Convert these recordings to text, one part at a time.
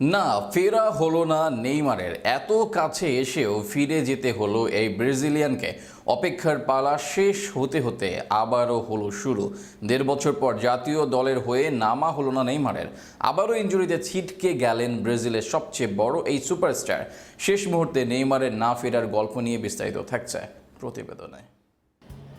না, ফেরা হলো না নেইমারের। এত কাছে এসেও ফিরে যেতে হলো এই ব্রাজিলিয়ানকে। অপেক্ষার পালা শেষ হতে হতে আবারও হলো শুরু। দেড় বছর পর জাতীয় দলের হয়ে নামা হলো না নেইমারের। আবারও ইঞ্জুরিতে ছিটকে গেলেন ব্রাজিলের সবচেয়ে বড় এই সুপারস্টার। শেষ মুহূর্তে নেইমারের না ফেরার গল্প নিয়ে বিস্তারিত থাকছে প্রতিবেদনে।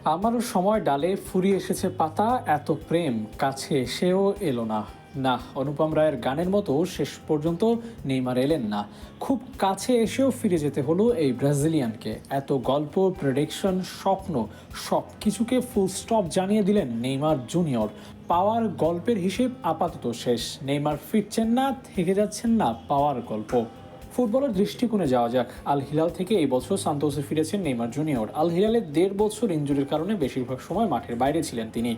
আমারও সময় ডালে ফুরিয়ে এসেছে পাতা, এত প্রেম, কাছে এসেও এলো না। না, অনুপম রায়ের গানের মতো শেষ পর্যন্ত নেইমার এলেন না। খুব কাছে এসেও ফিরে যেতে হলো এই ব্রাজিলিয়ানকে। এত গল্প প্রেডিকশন স্বপ্ন সব কিছুকে ফুল স্টপ জানিয়ে দিলেন নেইমার জুনিয়র পাওয়ার গল্পের হিসেব আপাতত শেষ। নেইমার ফিরছেন না, থেকে যাচ্ছেন না পাওয়ার গল্প। ফুটবলের দৃষ্টিকোণে যাওয়া যাক। আল হিলাল থেকে এই বছর সান্তোসে ফিরেছেন নেইমার জুনিয়র। আল হিলালের দেড় বছর ইঞ্জুরির কারণে বেশিরভাগ সময় মাঠের বাইরে ছিলেন তিনি।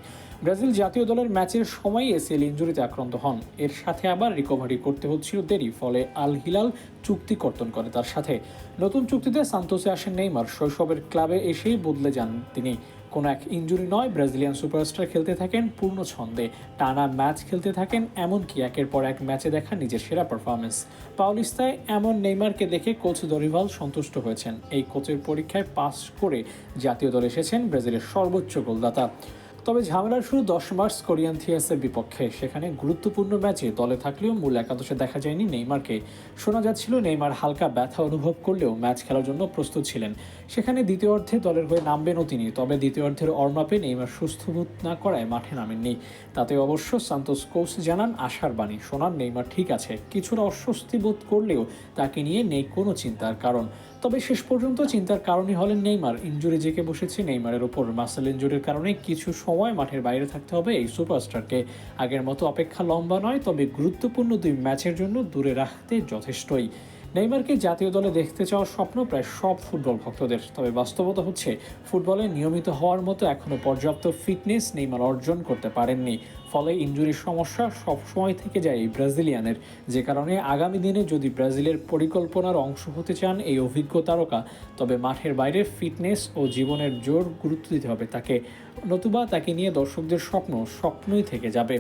ব্রাজিল জাতীয় দলের ম্যাচের সময় এসিএল ইঞ্জুরিতে আক্রান্ত হন। এর সাথে আবার রিকভারি করতে হচ্ছিল দেরি, ফলে আল হিলাল চুক্তি কর্তন করে তার সাথে। নতুন চুক্তিতে সান্তোসে আসেন নেইমার। শৈশবের ক্লাবে এসেই বদলে যান তিনি। কোনো এক ইঞ্জুরি নয়। ব্রাজিলিয়ান সুপারস্টার খেলতে থাকেন পূর্ণ ছন্দে। টানা ম্যাচ খেলতে থাকেন এমনকি একের পর এক ম্যাচে দেখা নিজের সেরা পারফরমেন্স পাওলিস্তায় এমন নেইমারকে দেখে কোচ দরিভাল সন্তুষ্ট হয়েছেন। এই কোচের পরীক্ষায় পাস করে জাতীয় দল এসেছেন ব্রাজিলের সর্বোচ্চ গোলদাতা। তবে ঝামেলার শুরু দশ মার্চ কোরিয়ান থিয়াসের বিপক্ষে। সেখানে গুরুত্বপূর্ণ ম্যাচে দলে থাকলেও মূল একাদশে দেখা যায়নি নেইমারকে। শোনা যাচ্ছিল নেইমার হালকা ব্যথা অনুভব করলেও ম্যাচ খেলার জন্য প্রস্তুত ছিলেন। সেখানে দ্বিতীয় অর্ধে দলের হয়ে নামবেনও তিনি, তবে দ্বিতীয় অর্ধের অর্মাপে নেইমার সুস্থ বোধ না করায় মাঠে নামেননি। তাতে অবশ্য সান্তোস কোচ জানান, আশার বাণী শোনান নেইমার ঠিক আছে, কিছুটা অস্বস্তি বোধ করলেও তাকে নিয়ে নেই কোনো চিন্তার কারণ। তবে শেষ পর্যন্ত চিন্তার কারণই হলেন নেইমার। ইঞ্জুরি জেকে বসেছে নেইমারের ওপর। মাসেল ইঞ্জুরির কারণে কিছু সময় মাঠের বাইরে থাকতে হবে এই সুপারস্টারকে। আগের মতো অপেক্ষা লম্বা নয়, তবে গুরুত্বপূর্ণ দুই ম্যাচের জন্য দূরে রাখতে যথেষ্টই। নেইমারকে জাতীয় দলে দেখতে চাওয়ার স্বপ্ন প্রায় সব ফুটবল ভক্তদের। তবে বাস্তবতা হচ্ছে, ফুটবলে নিয়মিত হওয়ার মতো এখনও পর্যাপ্ত ফিটনেস নেইমার অর্জন করতে পারেননি। ফলে ইঞ্জুরির সমস্যা সবসময় থেকে যায় এই ব্রাজিলিয়ানের। যে কারণে আগামী দিনে যদি ব্রাজিলের পরিকল্পনার অংশ হতে চান এই অভিজ্ঞ তারকা, তবে মাঠের বাইরে ফিটনেস ও জীবনের জোর গুরুত্ব দিতে হবে তাকে। নতুবা তাকে নিয়ে দর্শকদের স্বপ্ন স্বপ্নই থেকে যাবে।